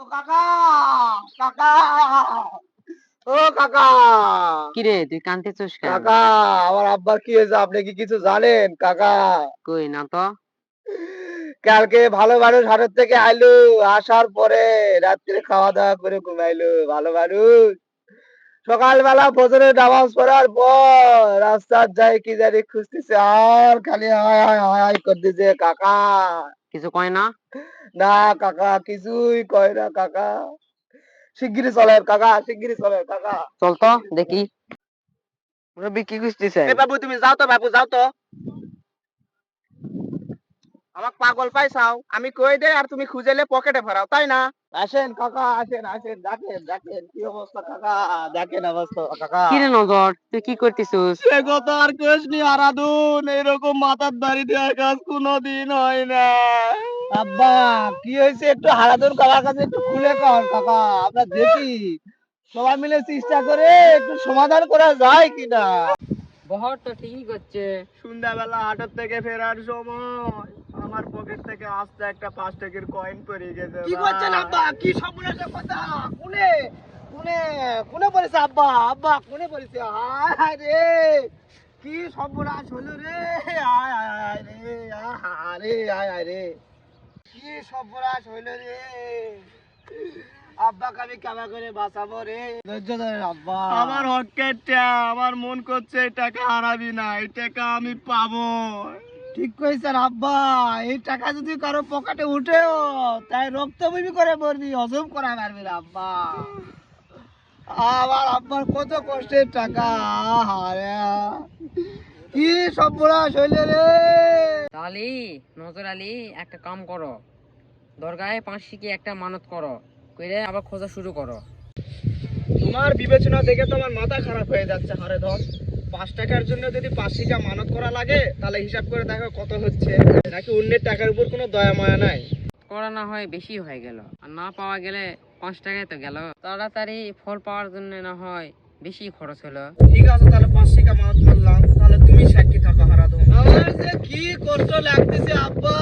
ও কাকা কাকা ও কাকা। কিরে তুই কানতেছিস কেন? কাকা আমার আব্বার কি হয়েছে আপনি কি কিছু জানেন কাকা? কই না তো? কালকে ভালো মানুষ হাটের থেকে আইলো আসার পরে রাত্রে খাওয়া দাওয়া করে ঘুমাইলো ভালো মানুষ। সকালবেলা ফজরের নামাজ পড়ার পর রাস্তার যাই কি জানি খুঁজতেছে আর খালি হায় হায় হায় হায় করতেছে কাকা। কিছু কয় না? না কাকা কিছুই কয় না কাকা। শিগগিরই চলে কাকা শিগগিরই চলে কাকা। চল তো দেখি। রবি কি এ বাবু তুমি যাও তো বাবু যাও তো। আমাক পাগল পাইছাও। আমি কই দে আর তুমি খুঁজেলে পকেটে ভরাও তাই না? আসেন কাকা আসেন আসেন দেখেন দেখেন কি অবস্থা কাকা দেখেন অবস্থা কাকা। কিরে নজর তুই কি করতেছিস? সে কথা আর কেস নি আরাধুন এরকম মাথার দাড়ি দেওয়ার কাজ কোনোদিন হয় না। আব্বা কি হয়েছে? একটু হারাধুন কাকার কাছে একটু খুলে কর কাকা আমরা দেখি। সবাই মিলে চেষ্টা করে একটু সমাধান করা যায় কিনা। বহর তো ঠিকই করছে। সন্ধ্যাবেলা হাটের থেকে ফেরার সময়। আমার পকেট থেকে আস্তে একটা পাঁচ টাকার কয়েন পড়ে গেছে কি করছেন আব্বা? কি সর্বনাশের কথা? কোনে কোনে কোনে পড়েছে আব্বা আব্বা কোনে পড়েছে। হায় হায় রে কি সর্বনাশ হলো রে? হায় হায় রে আহা রে হায় হায় রে। কি সর্বনাশ হইল রে? আব্বাকে আমি কেমন করে বাঁচাবো রে। ধৈর্য আব্বা। আমার হকের আমার মন করছে এই টাকা হারাবি না এই টাকা আমি পাবো। ঠিক কইছেন আব্বা এই টাকা যদি কারও পকেটে উঠেও তাই রক্ত বমি করে মরবি হজম করা পারবি না আব্বা। আমার আব্বার কত কষ্টের টাকা হারে কি সর্বনাশ হইলে রে। তাহলে নজর আলী একটা কাম করো। দরগায় পাঁচশিকে একটা মানত করো কইরে আবার খোঁজা শুরু করো। তোমার বিবেচনা দেখে তো আমার মাথা খারাপ হয়ে যাচ্ছে হারে ধর। পাঁচ টাকার জন্য যদি পাঁচশিটা মানত করা লাগে, তাহলে হিসাব করে দেখো কত হচ্ছে। নাকি অন্যের টাকার উপর কোনো দয়া মায়া নাই? করা না হয় বেশি হয়ে গেল। আর না পাওয়া গেলে পাঁচ টাকায় তো গেল। তাড়াতাড়ি ফল পাওয়ার জন্য না হয় বেশি খরচ হলো। ঠিক আছে তাহলে পাঁচশিকা মানত করলাম। তাহলে তুমি সাক্ষী থাকো হারাদো আমার যে কি কষ্ট লাগতেছে আব্বা!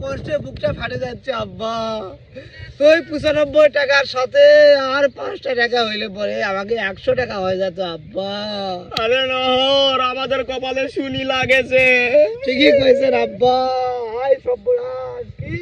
কষ্টে বুকটা ফাটে যাচ্ছে আব্বা! ওই পঁচানব্বই টাকার সাথে আর পাঁচটা টাকা হইলে পরে আমাকে একশো টাকা হয়ে যেত আব্বা! আরে নহর আমাদের কপালে শুনি লাগেছে। ঠিকই কইছেন আব্বা! হাই সর্বনাশ কি